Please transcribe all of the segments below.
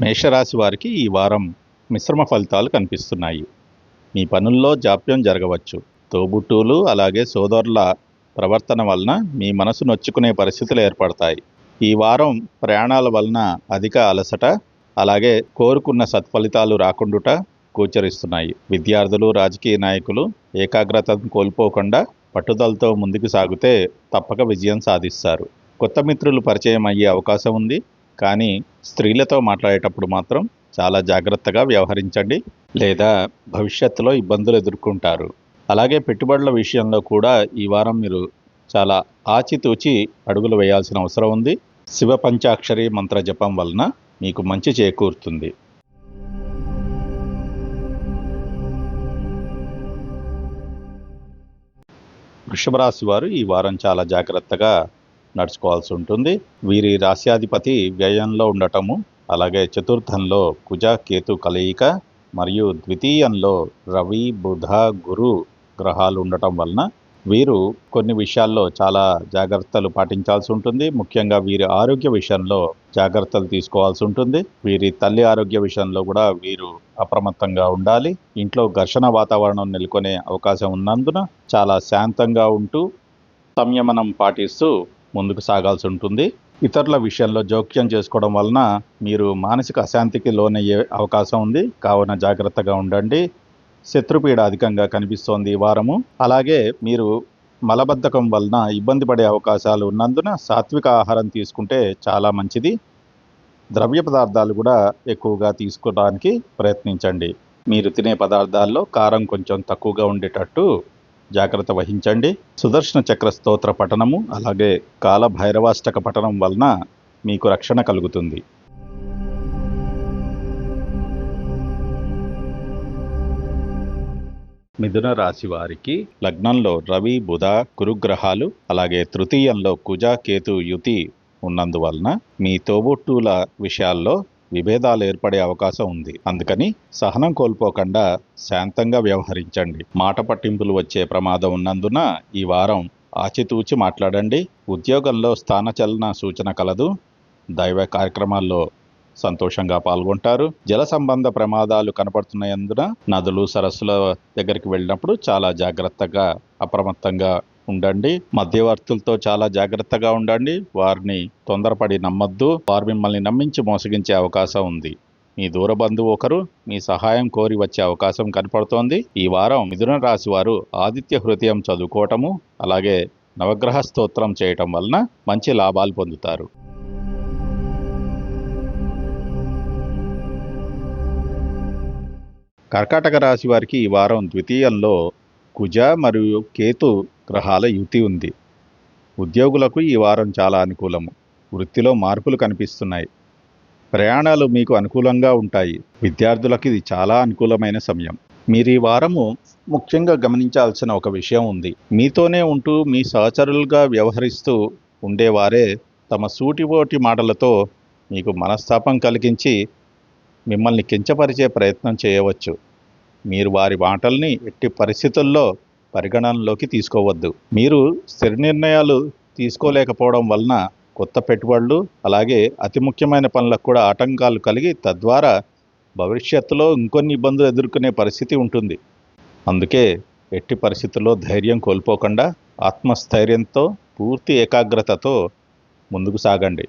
మేషరాశి వారికి ఈ వారం మిశ్రమ ఫలితాలు కనిపిస్తున్నాయి. మీ పనుల్లో జాప్యం జరగవచ్చు. తోబుట్టువులు అలాగే సోదరుల ప్రవర్తన వలన మీ మనసు నొచ్చుకునే పరిస్థితులు ఏర్పడతాయి. ఈ వారం ప్రయాణాల వలన అధిక అలసట అలాగే కోరుకున్న సత్ఫలితాలు రాకుండుట గోచరిస్తున్నాయి. విద్యార్థులు రాజకీయ నాయకులు ఏకాగ్రతను కోల్పోకుండా పట్టుదలతో ముందుకు సాగితే తప్పక విజయం సాధిస్తారు. కొత్త మిత్రులు పరిచయం అయ్యే అవకాశం ఉంది. కానీ స్త్రీలతో మాట్లాడేటప్పుడు మాత్రం చాలా జాగ్రత్తగా వ్యవహరించండి లేదా భవిష్యత్తులో ఇబ్బందులు ఎదుర్కొంటారు. అలాగే పెట్టుబడుల విషయంలో కూడా ఈ వారం మీరు చాలా ఆచితూచి అడుగులు వేయాల్సిన అవసరం ఉంది. శివ పంచాక్షరి మంత్ర జపం వలన మీకు మంచి చేకూరుతుంది. వృషభరాశి వారు ఈ వారం చాలా జాగ్రత్తగా నడుచుకోవాల్సి ఉంటుంది. వీరి రాశ్యాధిపతి వ్యయంలో ఉండటము అలాగే చతుర్థంలో కుజ కేతు కలయిక మరియు ద్వితీయంలో రవి బుధ గురు గ్రహాలు ఉండటం వలన వీరు కొన్ని విషయాల్లో చాలా జాగ్రత్తలు పాటించాల్సి ఉంటుంది. ముఖ్యంగా వీరి ఆరోగ్య విషయంలో జాగ్రత్తలు తీసుకోవాల్సి ఉంటుంది. వీరి తల్లి ఆరోగ్య విషయంలో కూడా వీరు అప్రమత్తంగా ఉండాలి. ఇంట్లో ఘర్షణ వాతావరణం నెలకొనే అవకాశం ఉన్నందున చాలా శాంతంగా ఉంటూ సంయమనం పాటిస్తూ ముందుకు సాగాల్సి ఉంటుంది. ఇతరుల విషయంలో జోక్యం చేసుకోవడం వలన మీరు మానసిక అశాంతికి లోనయ్యే అవకాశం ఉంది. కావున జాగ్రత్తగా ఉండండి. శత్రుపీడ అధికంగా కనిపిస్తోంది ఈ వారము. అలాగే మీరు మలబద్ధకం వలన ఇబ్బంది పడే అవకాశాలు ఉన్నందున సాత్విక ఆహారం తీసుకుంటే చాలా మంచిది. ద్రవ్య పదార్థాలు కూడా ఎక్కువగా తీసుకోవడానికి ప్రయత్నించండి. మీరు తినే పదార్థాల్లో కారం కొంచెం తక్కువగా ఉండేటట్టు జాగ్రత్త వహించండి. సుదర్శన చక్ర స్తోత్ర పఠనము అలాగే కాలభైరవాష్టక పఠనం వలన మీకు రక్షణ కలుగుతుంది. మిథున రాశి వారికి లగ్నంలో రవి బుధ కురుగ్రహాలు అలాగే తృతీయంలో కుజ కేతు యుతి ఉన్నందువలన మీ తోబుట్టుల విషయాల్లో విభేదాలు ఏర్పడే అవకాశం ఉంది. అందుకని సహనం కోల్పోకుండా శాంతంగా వ్యవహరించండి. మాట పట్టింపులు వచ్చే ప్రమాదం ఉన్నందున ఈ వారం ఆచితూచి మాట్లాడండి. ఉద్యోగంలో స్థానచలన సూచన కలదు. దైవ కార్యక్రమాల్లో సంతోషంగా పాల్గొంటారు. జల సంబంధ ప్రమాదాలు కనపడుతున్నందున నదులు సరస్సుల దగ్గరికి వెళ్ళినప్పుడు చాలా జాగ్రత్తగా అప్రమత్తంగా ఉండండి. మధ్యవర్తులతో చాలా జాగ్రత్తగా ఉండండి. వారిని తొందరపడి నమ్మద్దు. వారు మిమ్మల్ని నమ్మించి మోసగించే అవకాశం ఉంది. మీ దూర బంధువు ఒకరు మీ సహాయం కోరి వచ్చే అవకాశం కనపడుతోంది. ఈ వారం మిథున రాశి వారు ఆదిత్య హృదయం చదువుకోవటము అలాగే నవగ్రహ స్తోత్రం చేయటం వలన మంచి లాభాలు పొందుతారు. కర్కాటక రాశి వారికి ఈ వారం ద్వితీయంలో కుజ మరియు కేతు గ్రహాల యుతి ఉంది. ఉద్యోగులకు ఈ వారం చాలా అనుకూలము. వృత్తిలో మార్పులు కనిపిస్తున్నాయి. ప్రయాణాలు మీకు అనుకూలంగా ఉంటాయి. విద్యార్థులకు ఇది చాలా అనుకూలమైన సమయం. మీరు ఈ వారము ముఖ్యంగా గమనించాల్సిన ఒక విషయం ఉంది. మీతోనే ఉంటూ మీ సహచరులుగా వ్యవహరిస్తూ ఉండేవారే తమ సూటిపోటి మాటలతో మీకు మనస్తాపం కలిగించి మిమ్మల్ని కించపరిచే ప్రయత్నం చేయవచ్చు. మీరు వారి మాటల్ని ఎట్టి పరిస్థితుల్లో పరిగణనలోకి తీసుకోవద్దు. మీరు స్థిర నిర్ణయాలు తీసుకోలేకపోవడం వలన కొత్త పెట్టుబడులు అలాగే అతి ముఖ్యమైన పనులకు కూడా ఆటంకాలు కలిగి తద్వారా భవిష్యత్తులో ఇంకొన్ని ఇబ్బందులు ఎదుర్కొనే పరిస్థితి ఉంటుంది. అందుకే ఎట్టి పరిస్థితుల్లో ధైర్యం కోల్పోకుండా ఆత్మస్థైర్యంతో పూర్తి ఏకాగ్రతతో ముందుకు సాగండి.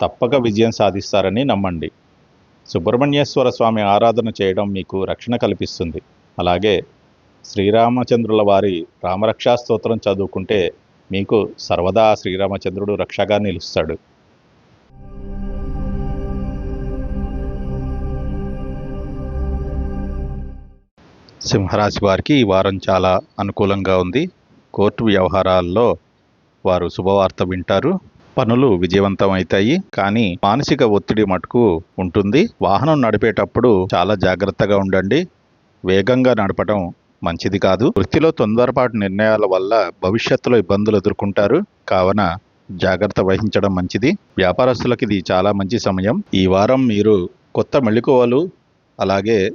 తప్పక విజయం సాధిస్తారని నమ్మండి. సుబ్రహ్మణ్యేశ్వర స్వామి ఆరాధన చేయడం మీకు రక్షణ కల్పిస్తుంది. అలాగే శ్రీరామచంద్రుల వారి రామరక్షా స్తోత్రం చదువుకుంటే మీకు సర్వదా శ్రీరామచంద్రుడు రక్షగా నిలుస్తాడు. సింహరాశి వారికి ఈ వారం చాలా అనుకూలంగా ఉంది. కోర్టు వ్యవహారాల్లో వారు శుభవార్త వింటారు. పనులు విజయవంతం అవుతాయి కానీ మానసిక ఒత్తిడి మటుకు ఉంటుంది. వాహనం నడిపేటప్పుడు చాలా జాగ్రత్తగా ఉండండి. వేగంగా నడపడం మంచిది కాదు. వృత్తిలో తొందరపాటు నిర్ణయాల వల్ల భవిష్యత్తులో ఇబ్బందులు ఎదుర్కొంటారు. కావున జాగ్రత్త వహించడం మంచిది. వ్యాపారస్తులకు ఇది చాలా మంచి సమయం. ఈ వారం మీరు కొత్త మెళుకువలు అలాగే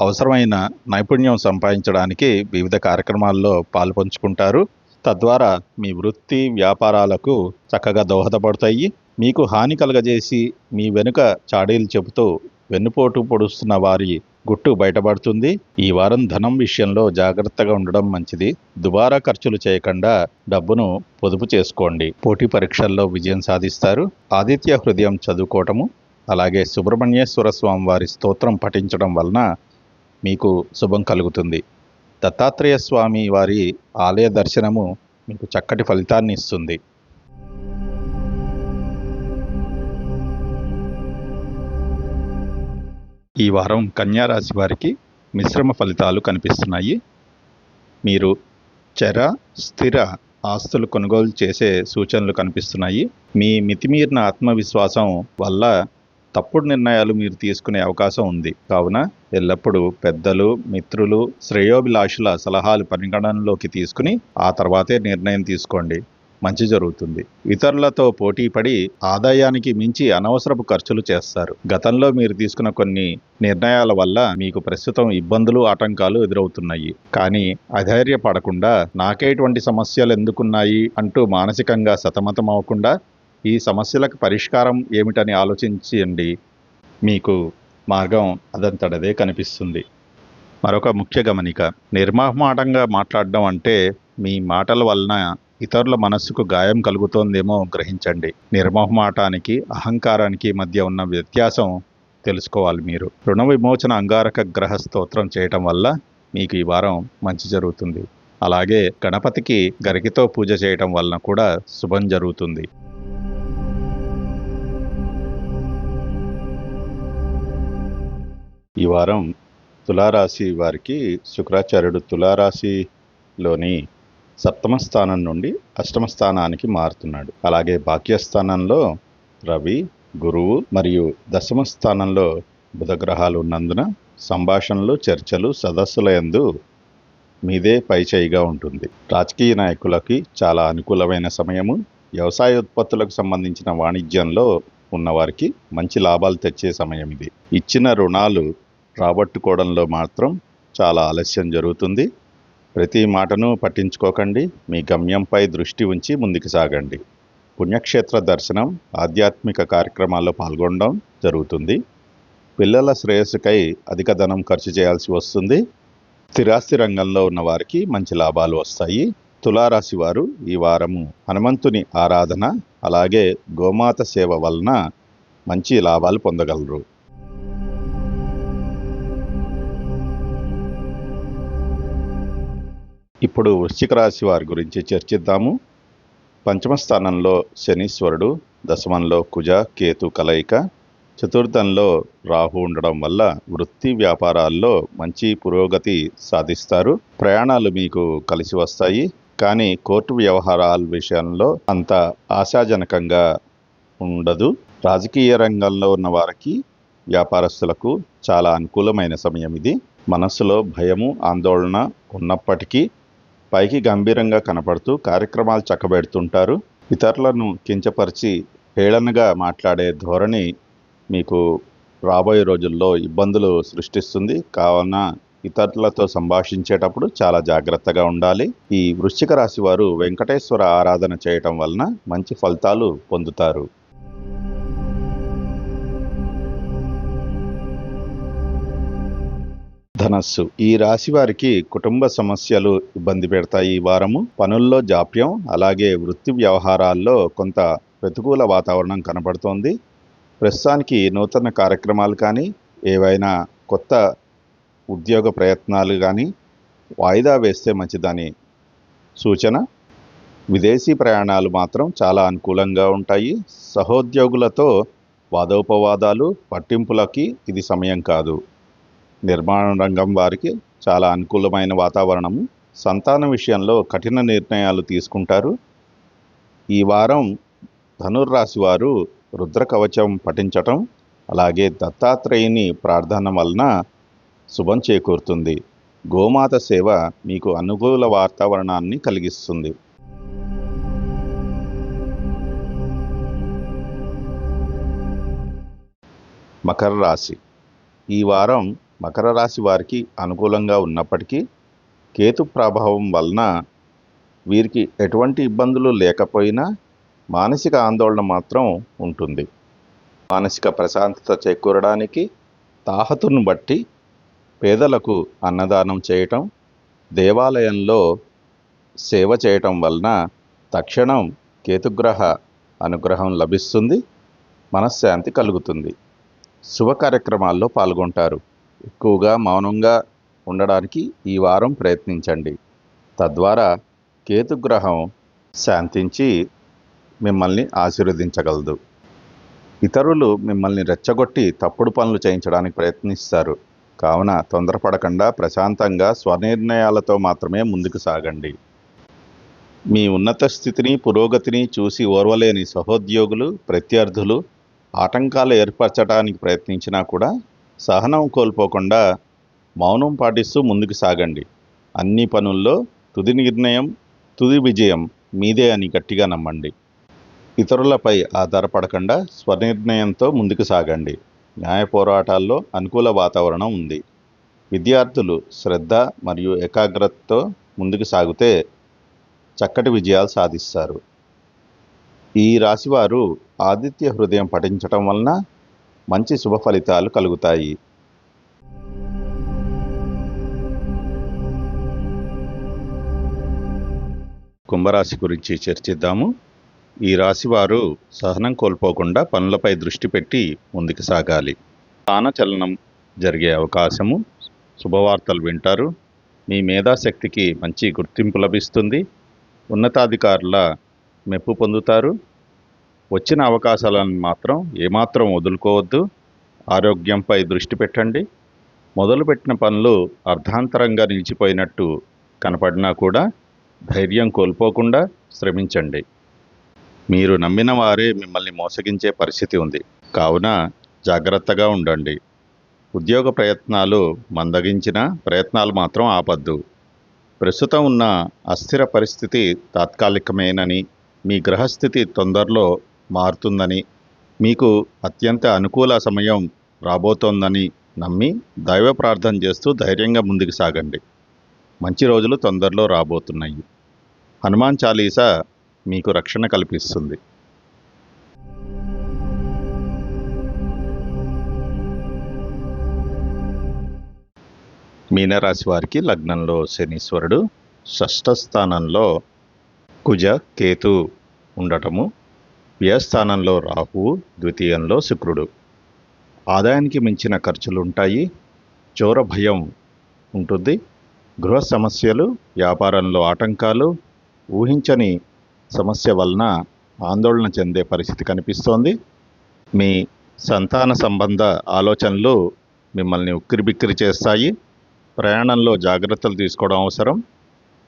అవసరమైన నైపుణ్యం సంపాదించడానికి వివిధ కార్యక్రమాల్లో పాల్పంచుకుంటారు. తద్వారా మీ వృత్తి వ్యాపారాలకు చక్కగా దోహదపడతాయి. మీకు హాని కలగజేసి మీ వెనుక చాడీలు చెబుతూ వెన్నుపోటు పొడుస్తున్న వారి గుట్టు బయటపడుతుంది. ఈ వారం ధనం విషయంలో జాగ్రత్తగా ఉండడం మంచిది. దుబారా ఖర్చులు చేయకుండా డబ్బును పొదుపు చేసుకోండి. పోటీ పరీక్షల్లో విజయం సాధిస్తారు. ఆదిత్య హృదయం చదువుకోవటము అలాగే సుబ్రహ్మణ్యేశ్వర స్వామి వారి స్తోత్రం పఠించడం వలన మీకు శుభం కలుగుతుంది. దత్తాత్రేయ స్వామి వారి ఆలయ దర్శనము మీకు చక్కటి ఫలితాన్ని ఇస్తుంది. ఈ వారం కన్యారాశి వారికి మిశ్రమ ఫలితాలు కనిపిస్తున్నాయి. మీరు చర స్థిర ఆస్తులు కొనుగోలు చేసే సూచనలు కనిపిస్తున్నాయి. మీ మితిమీరిన ఆత్మవిశ్వాసం వల్ల తప్పుడు నిర్ణయాలు మీరు తీసుకునే అవకాశం ఉంది. కావున ఎల్లప్పుడూ పెద్దలు మిత్రులు శ్రేయోభిలాషుల సలహాలు పరిగణనలోకి తీసుకుని ఆ తర్వాతే నిర్ణయం తీసుకోండి. మంచి జరుగుతుంది. ఇతరులతో పోటీపడి ఆదాయానికి మించి అనవసరపు ఖర్చులు చేస్తారు. గతంలో మీరు తీసుకున్న కొన్ని నిర్ణయాల వల్ల మీకు ప్రస్తుతం ఇబ్బందులు ఆటంకాలు ఎదురవుతున్నాయి. కానీ అధైర్యపడకుండా నాకేటువంటి సమస్యలు ఎందుకున్నాయి అంటూ మానసికంగా సతమతం అవ్వకుండా ఈ సమస్యలకు పరిష్కారం ఏమిటని ఆలోచించండి. మీకు మార్గం అదంతటదే కనిపిస్తుంది. మరొక ముఖ్య గమనిక నిర్మాహమాటంగా మాట్లాడడం అంటే మీ మాటల వలన ఇతరుల మనస్సుకు గాయం కలుగుతోందేమో గ్రహించండి. నిర్మోహమాటానికి అహంకారానికి మధ్య ఉన్న వ్యత్యాసం తెలుసుకోవాలి మీరు. రుణ విమోచన అంగారక గ్రహ స్తోత్రం చేయటం వల్ల మీకు ఈ వారం మంచి జరుగుతుంది. అలాగే గణపతికి గరికితో పూజ చేయటం వలన కూడా శుభం జరుగుతుంది. ఈ వారం తులారాశి వారికి శుక్రాచార్యుడు తులారాశిలోని సప్తమ స్థానం నుండి అష్టమ స్థానానికి మారుతున్నాడు. అలాగే భాగ్యస్థానంలో రవి గురువు మరియు దశమ స్థానంలో బుధగ్రహాలు ఉన్నందున సంభాషణలు చర్చలు సదస్సుల యందు మీదే పైచేయిగా ఉంటుంది. రాజకీయ నాయకులకి చాలా అనుకూలమైన సమయము వ్యవసాయ ఉత్పత్తులకు సంబంధించిన వాణిజ్యంలో ఉన్నవారికి మంచి లాభాలు తెచ్చే సమయం ఇది. ఇచ్చిన రుణాలు రాబట్టుకోవడంలో మాత్రం చాలా ఆలస్యం జరుగుతుంది. ప్రతి మాటను పట్టించుకోకండి మీ గమ్యంపై దృష్టి ఉంచి ముందుకు సాగండి. పుణ్యక్షేత్ర దర్శనం ఆధ్యాత్మిక కార్యక్రమాల్లో పాల్గొనడం జరుగుతుంది. పిల్లల శ్రేయస్సుకై అధిక ధనం ఖర్చు చేయాల్సి వస్తుంది. స్థిరాస్తి రంగంలో ఉన్న వారికి మంచి లాభాలు వస్తాయి. తులారాశి వారు ఈ వారము హనుమంతుని ఆరాధన అలాగే గోమాత సేవ వలన మంచి లాభాలు పొందగలరు. ఇప్పుడు వృశ్చిక రాశి వారి గురించి చర్చిద్దాము. పంచమ స్థానంలో శనీశ్వరుడు దశమంలో కుజ కేతు కలయిక చతుర్థంలో రాహు ఉండడం వల్ల వృత్తి వ్యాపారాల్లో మంచి పురోగతి సాధిస్తారు. ప్రయాణాలు మీకు కలిసి వస్తాయి. కానీ కోర్టు వ్యవహారాల విషయంలో అంత ఆశాజనకంగా ఉండదు. రాజకీయ రంగంలో ఉన్న వారికి వ్యాపారస్తులకు చాలా అనుకూలమైన సమయం ఇది. మనస్సులో భయము ఆందోళన ఉన్నప్పటికీ పైకి గంభీరంగా కనపడుతూ కార్యక్రమాలు చక్కబెడుతుంటారు. ఇతరులను కించపరిచి హేళనగా మాట్లాడే ధోరణి మీకు రాబోయే రోజుల్లో ఇబ్బందులు సృష్టిస్తుంది. కావున ఇతరులతో సంభాషించేటప్పుడు చాలా జాగ్రత్తగా ఉండాలి. ఈ వృశ్చిక రాశి వారు వెంకటేశ్వర ఆరాధన చేయటం వలన మంచి ఫలితాలు పొందుతారు. ధనస్సు. ఈ రాశి వారికి కుటుంబ సమస్యలు ఇబ్బంది పెడతాయి. ఈ వారము పనుల్లో జాప్యం అలాగే వృత్తి వ్యవహారాల్లో కొంత ప్రతికూల వాతావరణం కనబడుతోంది. ప్రస్తుతానికి నూతన కార్యక్రమాలు కానీ ఏవైనా కొత్త ఉద్యోగ ప్రయత్నాలు కానీ వాయిదా వేస్తే మంచిదని సూచన. విదేశీ ప్రయాణాలు మాత్రం చాలా అనుకూలంగా ఉంటాయి. సహోద్యోగులతో వాదోపవాదాలు పట్టింపులకి ఇది సమయం కాదు. నిర్మాణ రంగం వారికి చాలా అనుకూలమైన వాతావరణము. సంతానం విషయంలో కఠిన నిర్ణయాలు తీసుకుంటారు. ఈ వారం ధనుర్రాశి వారు రుద్ర కవచం పఠించటం అలాగే దత్తాత్రేయుని ప్రార్థన వలన శుభం చేకూరుతుంది. గోమాత సేవ మీకు అనుకూల వాతావరణాన్ని కలిగిస్తుంది. మకర రాశి. ఈ వారం మకర రాశి వారికి అనుకూలంగా ఉన్నప్పటికీ కేతు ప్రభావం వలన వీరికి ఎటువంటి ఇబ్బందులు లేకపోయినా మానసిక ఆందోళన మాత్రం ఉంటుంది. మానసిక ప్రశాంతత చేకూరడానికి తాహతును బట్టి పేదలకు అన్నదానం చేయటం దేవాలయంలో సేవ చేయటం వలన తక్షణం కేతుగ్రహ అనుగ్రహం లభిస్తుంది మనశ్శాంతి కలుగుతుంది. శుభ కార్యక్రమాల్లో పాల్గొంటారు. ఎక్కువగా మౌనంగా ఉండడానికి ఈ వారం ప్రయత్నించండి. తద్వారా కేతుగ్రహం శాంతించి మిమ్మల్ని ఆశీర్వదించగలదు. ఇతరులు మిమ్మల్ని రెచ్చగొట్టి తప్పుడు పనులు చేయించడానికి ప్రయత్నిస్తారు. కావున తొందరపడకుండా ప్రశాంతంగా స్వనిర్ణయాలతో మాత్రమే ముందుకు సాగండి. మీ ఉన్నత స్థితిని పురోగతిని చూసి ఓర్వలేని సహోద్యోగులు ప్రత్యర్థులు ఆటంకాలు ఏర్పరచడానికి ప్రయత్నించినా కూడా సహనం కోల్పోకుండా మౌనం పాటిస్తూ ముందుకు సాగండి. అన్ని పనుల్లో తుది నిర్ణయం తుది విజయం మీదే అని గట్టిగా నమ్మండి. ఇతరులపై ఆధారపడకుండా స్వనిర్ణయంతో ముందుకు సాగండి. న్యాయ పోరాటాల్లో అనుకూల వాతావరణం ఉంది. విద్యార్థులు శ్రద్ధ మరియు ఏకాగ్రతతో ముందుకు సాగితే చక్కటి విజయాలు సాధిస్తారు. ఈ రాశివారు ఆదిత్య హృదయం పఠించటం వలన మంచి శుభ ఫలితాలు కలుగుతాయి. కుంభరాశి గురించి చర్చిద్దాము. ఈ రాశివారు సహనం కోల్పోకుండా పనులపై దృష్టి పెట్టి ముందుకు సాగాలి. స్థానచలనం జరిగే అవకాశము. శుభవార్తలు వింటారు. మీ మేధాశక్తికి మంచి గుర్తింపు లభిస్తుంది. ఉన్నతాధికారుల మెప్పు పొందుతారు. వచ్చిన అవకాశాలను మాత్రం ఏమాత్రం వదులుకోవద్దు. ఆరోగ్యంపై దృష్టి పెట్టండి. మొదలుపెట్టిన పనులు అర్ధాంతరంగా నిలిచిపోయినట్టు కనపడినా కూడా ధైర్యం కోల్పోకుండా శ్రమించండి. మీరు నమ్మిన వారే మిమ్మల్ని మోసగించే పరిస్థితి ఉంది. కావున జాగ్రత్తగా ఉండండి. ఉద్యోగ ప్రయత్నాలు మందగించిన ప్రయత్నాలు మాత్రం ఆపద్దు. ప్రస్తుతం ఉన్న అస్థిర పరిస్థితి తాత్కాలికమేనని మీ గ్రహస్థితి తొందరలో మారుతుందని మీకు అత్యంత అనుకూల సమయం రాబోతోందని నమ్మి దైవ ప్రార్థన చేస్తూ ధైర్యంగా ముందుకు సాగండి. మంచి రోజులు తొందరలో రాబోతున్నాయి. హనుమాన్ చాలీసా మీకు రక్షణ కల్పిస్తుంది. మీనరాశి వారికి లగ్నంలో శనీశ్వరుడు షష్ఠ స్థానంలో కుజ కేతు ఉండటము వ్యయస్థానంలో రాహువు ద్వితీయంలో శుక్రుడు. ఆదాయానికి మించిన ఖర్చులు ఉంటాయి చోర భయం ఉంటుంది. గృహ సమస్యలు వ్యాపారంలో ఆటంకాలు ఊహించని సమస్య వలన ఆందోళన చెందే పరిస్థితి కనిపిస్తోంది. మీ సంతాన సంబంధ ఆలోచనలు మిమ్మల్ని ఉక్కిరిబిక్కిరి చేస్తాయి. ప్రయాణంలో జాగ్రత్తలు తీసుకోవడం అవసరం.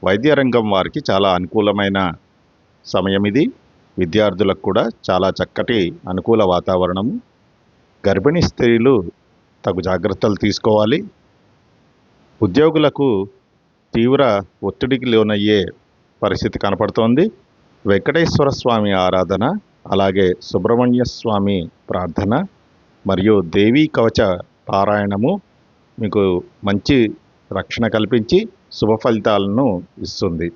వైద్య రంగం వారికి చాలా అనుకూలమైన సమయం ఇది విద్యార్థులకు కూడా చాలా చక్కటి అనుకూల వాతావరణము గర్భిణీ స్త్రీలు తగు జాగ్రత్తలు తీసుకోవాలి. ఉద్యోగులకు తీవ్ర ఒత్తిడికి లోనయ్యే పరిస్థితి కనపడుతోంది. వెంకటేశ్వర స్వామి ఆరాధన అలాగే సుబ్రహ్మణ్య స్వామి ప్రార్థన మరియు దేవీ కవచ పారాయణము మీకు మంచి రక్షణ కల్పించి శుభ ఫలితాలను ఇస్తుంది.